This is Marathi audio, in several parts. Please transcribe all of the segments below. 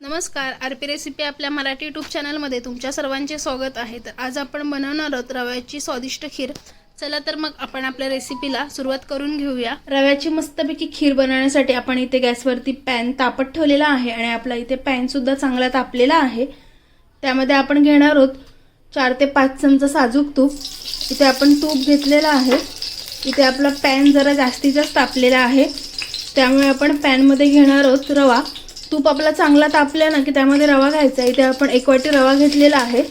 नमस्कार आर पी रेसिपी आपल्या मराठी यूट्यूब चॅनलमध्ये तुमच्या सर्वांचे स्वागत आहे. तर आज आपण बनवणार आहोत रव्याची स्वादिष्ट खीर. चला तर मग आपण आपल्या रेसिपीला सुरुवात करून घेऊया. रव्याची मस्तपैकी खीर बनवण्यासाठी आपण इथे गॅसवरती पॅन तापत ठेवलेला आहे आणि आपला इथे पॅनसुद्धा चांगला तापलेला आहे. त्यामध्ये आपण घेणार आहोत चार ते पाच चमचा साजूक तूप. इथे आपण तूप घेतलेलं आहे. इथे आपला पॅन जरा जास्तीत जास्त तापलेला आहे. त्यामुळे आपण पॅनमध्ये घेणार आहोत रवा. तूप आपला चांगला तापला ना की त्यामध्ये रवा घ्यायचा इथे आपण एक वाटी रवा घेतलेला आहे.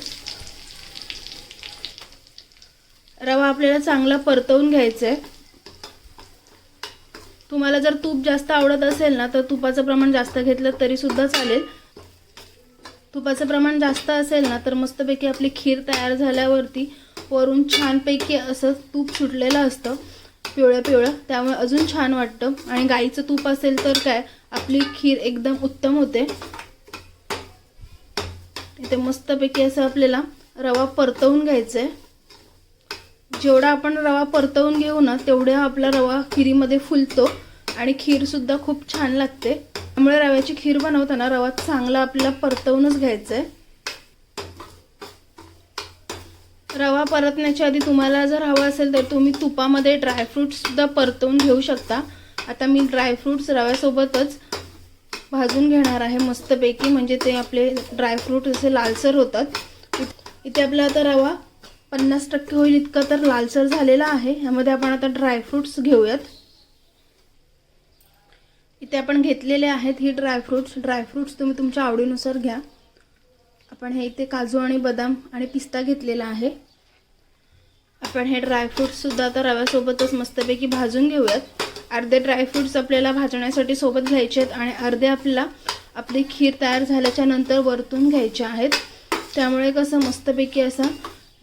रवा आपल्याला चांगला परतवून घ्यायचा आहे. तुम्हाला जर तूप जास्त आवडत असेल ना तर तुपाचं प्रमाण जास्त घेतलं तरी सुद्धा चालेल. तुपाचं प्रमाण जास्त असेल ना तर मस्तपैकी आपली खीर तयार झाल्यावरती वरून छानपैकी असं तूप सुटलेलं असतं. पिवळं पिवळं त्यामुळे अजून छान वाटतं. आणि गाईचं तूप असेल तर काय आपली खीर एकदम उत्तम होते. इथे मस्तपैकी असं आपल्याला रवा परतवून घ्यायचा. आहे जेवढा आपण रवा परतवून घेऊ ना तेवढा आपला रवा खिरीमध्ये फुलतो आणि खीरसुद्धा खूप छान लागते. त्यामुळे रव्याची खीर बनवताना रवा चांगला आपल्याला परतवूनच घ्यायचा आहे रवा परतण्याच्या आधी तुम्हाला जर हवा असेल तर तुम्ही तुपामध्ये ड्रायफ्रूट्ससुद्धा परतवून घेऊ शकता. आता मी ड्रायफ्रूट्स रव्यासोबतच भाजून घेणार आहे मस्तपैकी. म्हणजे ते आपले ड्रायफ्रूट असे लालसर होतात. इथे आपला आता रवा पन्नास टक्के होईल इतका तर लालसर झालेला आहे. ह्यामध्ये आपण आता ड्रायफ्रूट्स घेऊयात. इथे आपण घेतलेले आहेत ही ड्रायफ्रूट्स ड्रायफ्रूट्स तुम्ही तुमच्या आवडीनुसार घ्या. आपण हे इथे काजू आणि बदाम आणि पिस्ता घेतलेला आहे. आपण हे ड्रायफ्रूट्ससुद्धा आता रव्यासोबतच मस्तपैकी भाजून घेऊयात. अर्धे ड्रायफ्रूट्स आपल्याला भाजण्यासाठी सोबत घ्यायचे आहेत आणि अर्धे आपल्याला आपली खीर तयार झाल्याच्यानंतर वरतून घ्यायचे आहेत. त्यामुळे कसं मस्तपैकी असा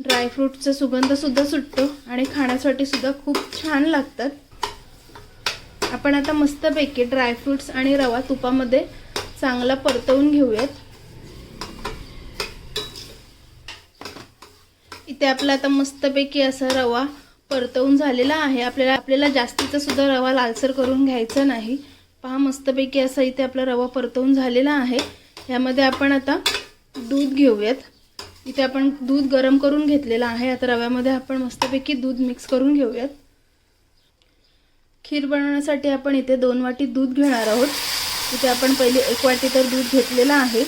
ड्रायफ्रूटचा सुगंधसुद्धा सुटतो आणि खाण्यासाठी सुद्धा खूप छान लागतात. आपण आता मस्तपैकी ड्रायफ्रूट्स आणि रवा तुपामध्ये चांगला परतवून घेऊयात. इथे आपला आता मस्तपैकी असा रवा परतवून झालेला आहे. आपल्याला आपल्याला जास्तीचा सुद्धा रवा लालसर करून घ्यायचा नाही. पहा मस्तपैकी असा इथे आपला रवा परतवून झालेला आहे. ह्यामध्ये आपण आता दूध घेऊयात. इथे आपण दूध गरम करून घेतलेलं आहे. आता रव्यामध्ये आपण मस्तपैकी दूध मिक्स करून घेऊयात. खीर बनवण्यासाठी आपण इथे दोन वाटी दूध घेणार आहोत. इथे आपण पहिले एक वाटी तर दूध घेतलेलं आहे.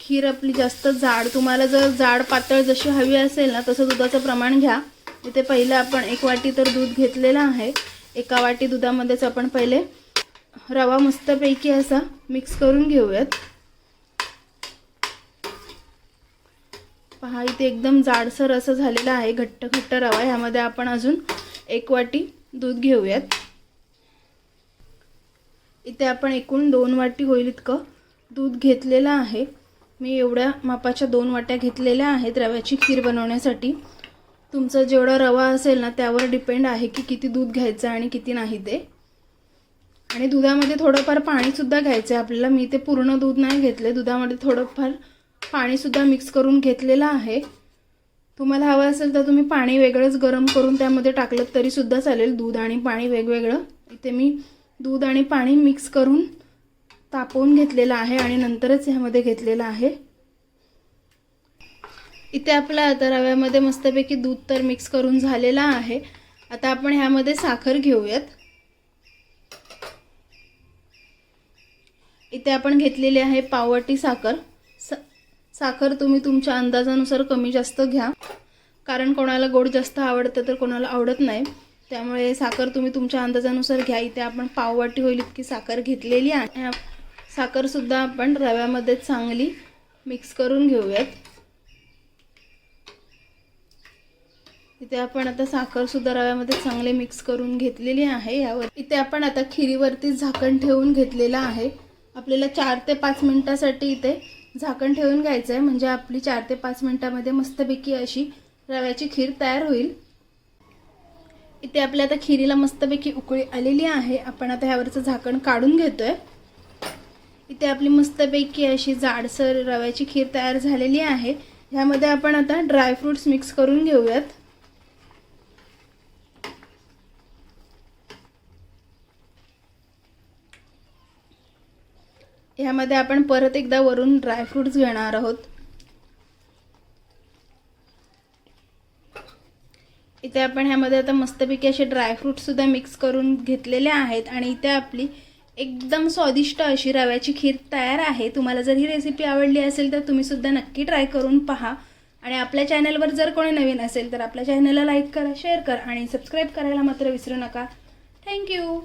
खीर आपली जास्त जाड तुम्हाला जर जाड पातळ जशी हवी असेल ना तसं दुधाचं प्रमाण घ्या. इथे पहिलं आपण एक वाटी तर दूध घेतलेलं आहे. एका वाटी दुधामध्येच आपण पहिले रवा मस्तपैकी असा मिक्स करून घेऊयात. पहा इथे एकदम जाडसर असं झालेलं आहे घट्ट घट्ट रवा. ह्यामध्ये आपण अजून एक वाटी दूध घेऊयात. इथे आपण एकूण दोन वाटी होईल इतकं दूध घेतलेलं आहे. मी एवढ्या मापाच्या दोन वाट्या घेतलेल्या आहेत रव्याची खीर बनवण्यासाठी. तुमचा जेवढा रवा असेल ना त्यावर डिपेंड आहे की किती दूध घ्यायचं आणि किती नाही ते. आणि दुधामध्ये थोडंफार पाणीसुद्धा घ्यायचं आहे आपल्याला. मी ते पूर्ण दूध नाही घेतले दुधामध्ये थोडंफार पाणीसुद्धा मिक्स करून घेतलेलं आहे. तुम्हाला हवं असेल तर तुम्ही पाणी वेगळंच गरम करून त्यामध्ये टाकलं तरीसुद्धा चालेल. दूध आणि पाणी वेगवेगळं. इथे मी दूध आणि पाणी मिक्स करून तापवून घेतलेलं आहे आणि नंतरच ह्यामध्ये घेतलेलं आहे. इथे आपला आता रव्यामध्ये मस्तपैकी दूध तर मिक्स करून झालेला आहे. आता आपण ह्यामध्ये साखर घेऊयात. इथे आपण घेतलेली आहे पाववाटी साखर. सा साखर तुम्ही तुमच्या अंदाजानुसार कमी जास्त घ्या. कारण कोणाला गोड जास्त आवडतं तर कोणाला आवडत नाही. त्यामुळे साखर तुम्ही तुमच्या अंदाजानुसार घ्या. इथे आपण पाववाटी होईल इतकी साखर घेतलेली आहे. साखरसुद्धा आपण रव्यामध्ये चांगली मिक्स करून घेऊयात. इथे आपण आता साखरसुद्धा रव्यामध्ये चांगले मिक्स करून घेतलेली आहे यावर. इथे आपण आता खिरीवरती झाकण ठेवून घेतलेलं आहे. आपल्याला चार ते पाच मिनटासाठी इथे झाकण ठेवून घ्यायचं आहे म्हणजे आपली चार ते पाच मिनटामध्ये मस्तपैकी अशी रव्याची खीर तयार होईल. इथे आपल्या आता खिरीला मस्तपैकी उकळी आलेली आहे. आपण आता ह्यावरचं झाकण काढून घेतोय. इथे आपली मस्तपैकी अशी जाडसर रव्याची खीर तयार झालेली आहे. ह्यामध्ये आपण आता ड्रायफ्रूट्स मिक्स करून घेऊयात. ह्यामध्ये आपण परत एकदा वरून ड्रायफ्रूट्स घेणार आहोत. इथे आपण ह्यामध्ये आता मस्तपैकी असे ड्रायफ्रूटसुद्धा मिक्स करून घेतलेले आहेत आणि इथे आपली एकदम स्वादिष्ट अशी रव्याची खीर तयार आहे. तुम्हाला जर ही रेसिपी आवडली असेल तर तुम्हीसुद्धा नक्की ट्राय करून पहा. आणि आपल्या चॅनलवर जर कोणी नवीन असेल तर आपल्या चॅनलला लाईक करा शेअर करा आणि सबस्क्राईब करायला मात्र विसरू नका. थँक्यू